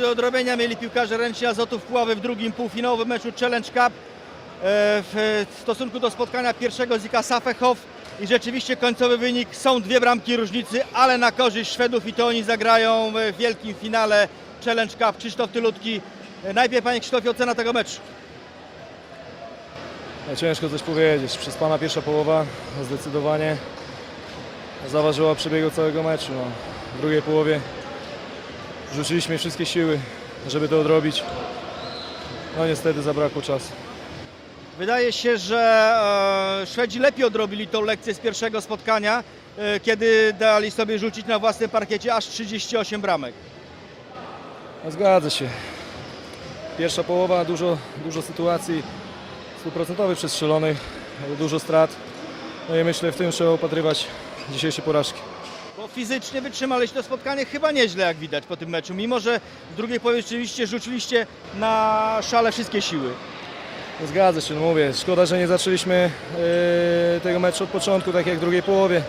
Do odrobienia mieli piłkarze Ręcznia Azotów Puławy w drugim półfinałowym meczu Challenge Cup e, w stosunku do spotkania pierwszego z IKA Safechow i rzeczywiście końcowy wynik są dwie bramki różnicy, ale na korzyść Szwedów i to oni zagrają w wielkim finale Challenge Cup. Krzysztof Tylutki, e, najpierw Panie Krzysztofie ocena tego meczu. No, ciężko coś powiedzieć. Przez pana pierwsza połowa zdecydowanie zaważyła przebiegu całego meczu. No. W drugiej połowie rzuciliśmy wszystkie siły, żeby to odrobić. No niestety zabrakło czasu. Wydaje się, że e, Szwedzi lepiej odrobili tą lekcję z pierwszego spotkania, e, kiedy dali sobie rzucić na własnym parkiecie aż 38 bramek. No, zgadza się. Pierwsza połowa, dużo, dużo sytuacji stuprocentowych przestrzelonych, dużo strat. No i myślę, w tym trzeba upatrywać dzisiejsze porażki. Bo fizycznie wytrzymaliście to spotkanie chyba nieźle, jak widać po tym meczu, mimo że w drugiej połowie rzeczywiście rzuciliście na szale wszystkie siły. No Zgadza się, no mówię. Szkoda, że nie zaczęliśmy yy, tego meczu od początku, tak jak w drugiej połowie.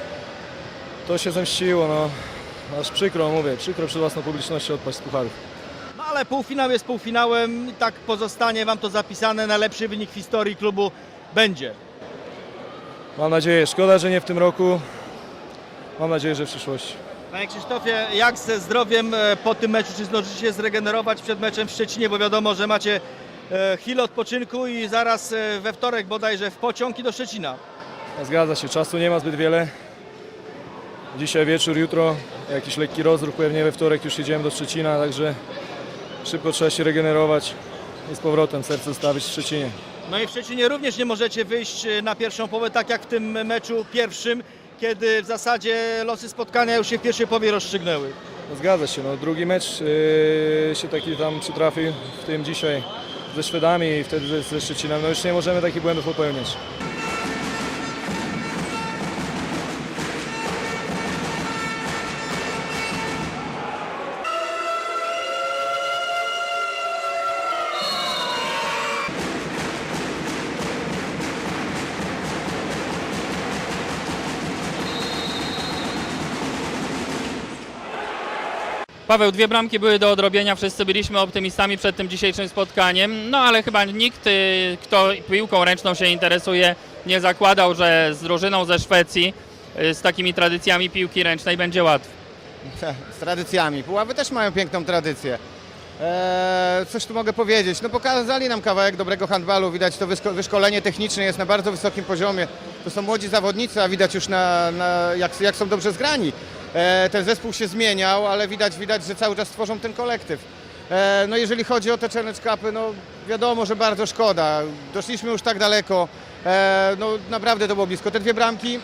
To się zemściło, no. Aż przykro, mówię, przykro przed własną publicznością odpaść z pucharów. No ale półfinał jest półfinałem i tak pozostanie Wam to zapisane, najlepszy wynik w historii klubu będzie. Mam nadzieję, szkoda, że nie w tym roku. Mam nadzieję, że w przyszłości. Panie Krzysztofie, jak ze zdrowiem e, po tym meczu? Czy zdążycie się zregenerować przed meczem w Szczecinie? Bo wiadomo, że macie e, chwilę odpoczynku i zaraz e, we wtorek bodajże w pociąg i do Szczecina. No, Zgadza się, czasu nie ma zbyt wiele. Dzisiaj wieczór, jutro jakiś lekki rozruch, pewnie we wtorek już jedziemy do Szczecina, także szybko trzeba się regenerować i z powrotem serce zostawić w Szczecinie. No i w Szczecinie również nie możecie wyjść na pierwszą połowę, tak jak w tym meczu pierwszym, kiedy w zasadzie losy spotkania już się w pierwszej połowie rozstrzygnęły. No, zgadza się, no, drugi mecz yy, się taki tam przytrafił, w tym dzisiaj ze Szwedami i wtedy ze, ze Szczecinem. No już nie możemy takich błędów popełniać. Paweł, dwie bramki były do odrobienia, wszyscy byliśmy optymistami przed tym dzisiejszym spotkaniem, no ale chyba nikt, y, kto piłką ręczną się interesuje, nie zakładał, że z drużyną ze Szwecji, y, z takimi tradycjami piłki ręcznej będzie łatwo. z tradycjami. Puławy też mają piękną tradycję. Eee, coś tu mogę powiedzieć. No pokazali nam kawałek dobrego handbalu. Widać to wyszko- wyszkolenie techniczne jest na bardzo wysokim poziomie. To są młodzi zawodnicy, a widać już na, na jak, jak są dobrze zgrani. Eee, ten zespół się zmieniał, ale widać, widać, że cały czas tworzą ten kolektyw. Eee, no jeżeli chodzi o te Challenge Cupy, no wiadomo, że bardzo szkoda. Doszliśmy już tak daleko. Eee, no naprawdę to było blisko. Te dwie bramki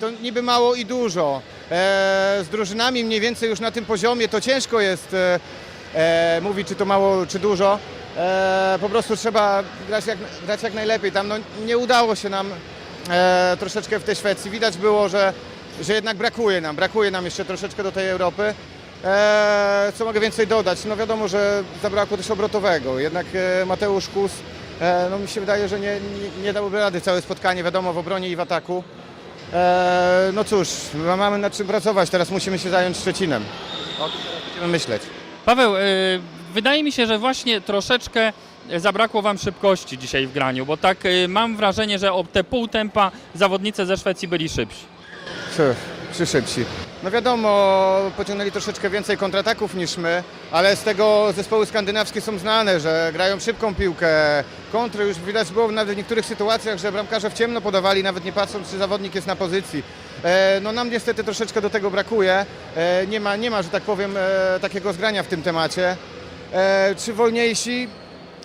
to niby mało i dużo. E, z drużynami mniej więcej już na tym poziomie to ciężko jest e, e, mówić, czy to mało, czy dużo. E, po prostu trzeba grać jak, grać jak najlepiej. Tam no, nie udało się nam e, troszeczkę w tej Szwecji. Widać było, że, że jednak brakuje nam, brakuje nam jeszcze troszeczkę do tej Europy. E, co mogę więcej dodać? No wiadomo, że zabrakło też obrotowego. Jednak e, Mateusz Kus, e, no mi się wydaje, że nie, nie, nie dałby rady całe spotkanie, wiadomo, w obronie i w ataku. E, no cóż, ma- mamy nad czym pracować, teraz musimy się zająć Szczecinem. O tym będziemy myśleć. Paweł, y, wydaje mi się, że właśnie troszeczkę zabrakło Wam szybkości dzisiaj w graniu, bo tak y, mam wrażenie, że o te pół tempa zawodnicy ze Szwecji byli szybsi. Czy, szybsi? No wiadomo, pociągnęli troszeczkę więcej kontrataków niż my, ale z tego zespoły skandynawskie są znane, że grają szybką piłkę, kontry. Już widać było nawet w niektórych sytuacjach, że bramkarze w ciemno podawali, nawet nie patrząc, czy zawodnik jest na pozycji. E, no nam niestety troszeczkę do tego brakuje. E, nie, ma, nie ma, że tak powiem, e, takiego zgrania w tym temacie. Czy wolniejsi?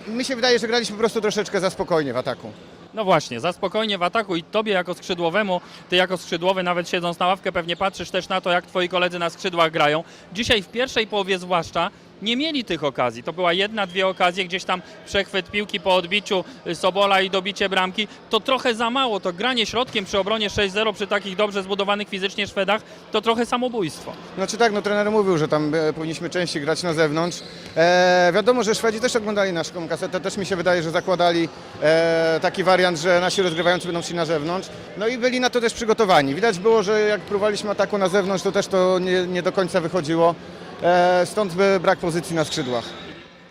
Mi się wydaje, że graliśmy po prostu troszeczkę za spokojnie w ataku. No właśnie, za spokojnie w ataku i tobie jako skrzydłowemu, ty jako skrzydłowy nawet siedząc na ławkę pewnie patrzysz też na to, jak twoi koledzy na skrzydłach grają. Dzisiaj w pierwszej połowie zwłaszcza nie mieli tych okazji. To była jedna, dwie okazje, gdzieś tam przechwyt piłki po odbiciu y, Sobola i dobicie bramki. To trochę za mało, to granie środkiem przy obronie 6-0 przy takich dobrze zbudowanych fizycznie Szwedach, to trochę samobójstwo. Znaczy tak, no trener mówił, że tam e, powinniśmy częściej grać na zewnątrz. E, wiadomo, że Szwedzi też oglądali naszą kasetę, też mi się wydaje, że zakładali e, taki wariant, że nasi rozgrywający będą szli na zewnątrz. No i byli na to też przygotowani. Widać było, że jak próbowaliśmy ataku na zewnątrz, to też to nie, nie do końca wychodziło. E, Stąd by brak pozycji na skrzydłach.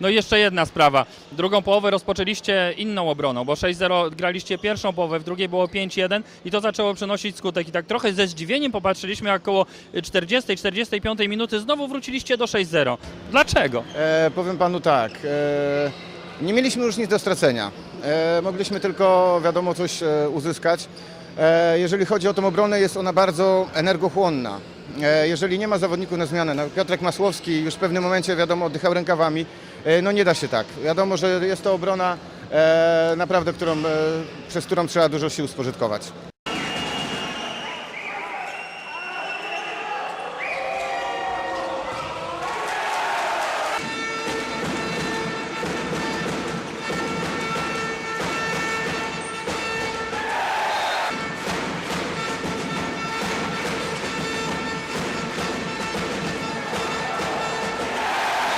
No i jeszcze jedna sprawa. Drugą połowę rozpoczęliście inną obroną, bo 6-0 graliście pierwszą połowę, w drugiej było 5-1 i to zaczęło przynosić skutek. I tak trochę ze zdziwieniem popatrzyliśmy, jak około 40-45 minuty znowu wróciliście do 6-0. Dlaczego? E, powiem panu tak, e, nie mieliśmy już nic do stracenia. E, mogliśmy tylko, wiadomo, coś e, uzyskać. E, jeżeli chodzi o tą obronę, jest ona bardzo energochłonna. E, jeżeli nie ma zawodników na zmianę, no Piotrek Masłowski już w pewnym momencie, wiadomo, oddychał rękawami, e, no nie da się tak. Wiadomo, że jest to obrona e, naprawdę, którą, przez którą trzeba dużo sił spożytkować.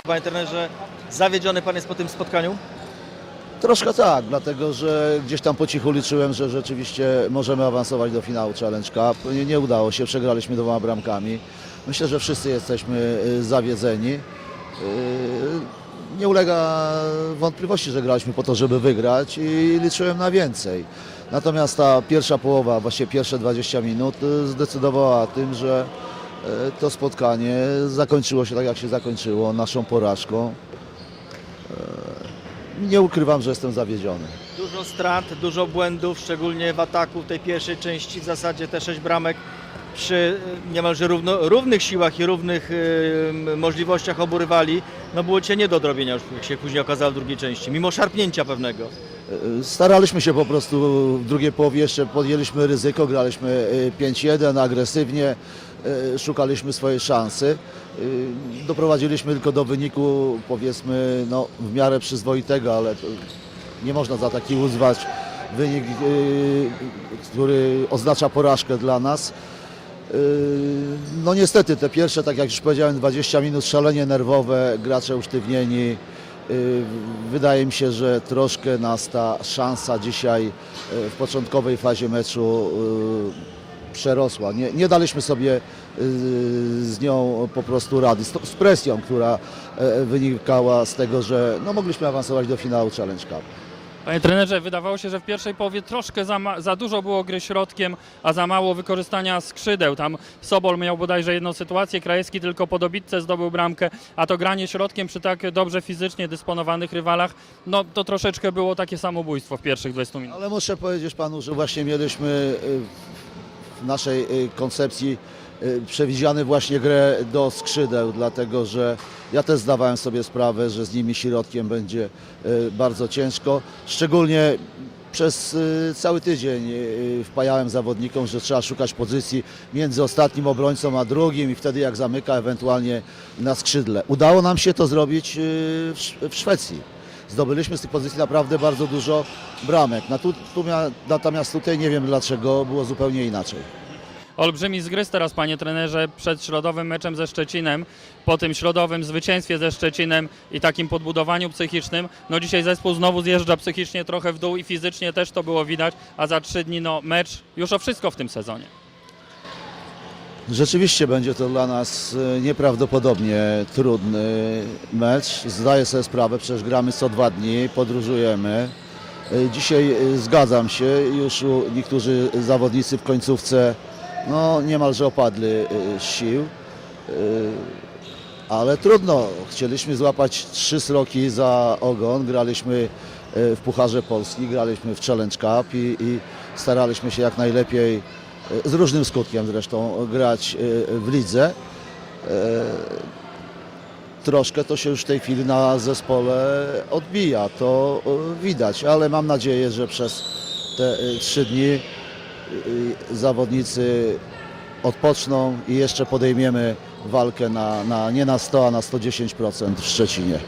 Panie trenerze, zawiedziony pan jest po tym spotkaniu? Troszkę tak, dlatego że gdzieś tam po cichu liczyłem, że rzeczywiście możemy awansować do finału Challenge Cup. Nie, nie udało się, przegraliśmy dwoma bramkami. Myślę, że wszyscy jesteśmy y, zawiedzeni. Y, Nie ulega wątpliwości, że graliśmy po to, żeby wygrać i liczyłem na więcej. Natomiast ta pierwsza połowa, właściwie pierwsze 20 minut y, zdecydowała tym, że to spotkanie zakończyło się tak, jak się zakończyło, naszą porażką. Nie ukrywam, że jestem zawiedziony. Dużo strat, dużo błędów, szczególnie w ataku w tej pierwszej części, w zasadzie te sześć bramek przy y, niemalże równo, równych siłach i równych możliwościach obu rywali, no było cię nie do odrobienia już, jak się później okazało w drugiej części, mimo szarpnięcia pewnego. E, Staraliśmy się po prostu w drugiej połowie jeszcze podjęliśmy ryzyko, graliśmy e, 5-1 agresywnie, e, szukaliśmy swojej szansy. E, Doprowadziliśmy tylko do wyniku powiedzmy no, w miarę przyzwoitego, ale nie można za taki uznać wynik, e, który oznacza porażkę dla nas. No niestety te pierwsze, tak jak już powiedziałem, 20 minut szalenie nerwowe, gracze usztywnieni. Wydaje mi się, że troszkę nas ta szansa dzisiaj w początkowej fazie meczu przerosła. Nie, nie daliśmy sobie yy, z nią po prostu rady, z, z presją, która yy, wynikała z tego, że no, mogliśmy awansować do finału Challenge Cup. Panie trenerze, wydawało się, że w pierwszej połowie troszkę za, za dużo było gry środkiem, a za mało wykorzystania skrzydeł. Tam Sobol miał bodajże jedną sytuację, Krajewski tylko po dobitce zdobył bramkę, a to granie środkiem przy tak dobrze fizycznie dysponowanych rywalach, no to troszeczkę było takie samobójstwo w pierwszych 20 minut. Ale muszę powiedzieć panu, że właśnie mieliśmy y, w naszej y, koncepcji y, przewidziany właśnie grę do skrzydeł, dlatego że ja też zdawałem sobie sprawę, że z nimi środkiem będzie y, bardzo ciężko. Szczególnie przez cały tydzień wpajałem zawodnikom, że trzeba szukać pozycji między ostatnim obrońcą a drugim i wtedy jak zamyka ewentualnie na skrzydle. Udało nam się to zrobić w Sz- w Szwecji zdobyliśmy z tych pozycji naprawdę bardzo dużo bramek. Natomiast tutaj nie wiem dlaczego było zupełnie inaczej. Olbrzymi zgryz teraz, panie trenerze, przed środowym meczem ze Szczecinem, po tym środowym zwycięstwie ze Szczecinem i takim podbudowaniu psychicznym. No dzisiaj zespół znowu zjeżdża psychicznie trochę w dół i fizycznie też to było widać, a za trzy dni no mecz już o wszystko w tym sezonie. Rzeczywiście będzie to dla nas e, nieprawdopodobnie trudny mecz. Zdaję sobie sprawę, przecież gramy co dwa dni, podróżujemy. E, Dzisiaj e, zgadzam się, już niektórzy zawodnicy w końcówce no, niemalże opadli e, z sił. E, Ale trudno, chcieliśmy złapać trzy sroki za ogon, graliśmy w Pucharze Polski, graliśmy w Challenge Cup i, i staraliśmy się jak najlepiej, z różnym skutkiem zresztą, grać w lidze. Troszkę to się już w tej chwili na zespole odbija, to widać, ale mam nadzieję, że przez te trzy dni zawodnicy odpoczną i jeszcze podejmiemy walkę na, na, nie na 100, a na 110% w Szczecinie.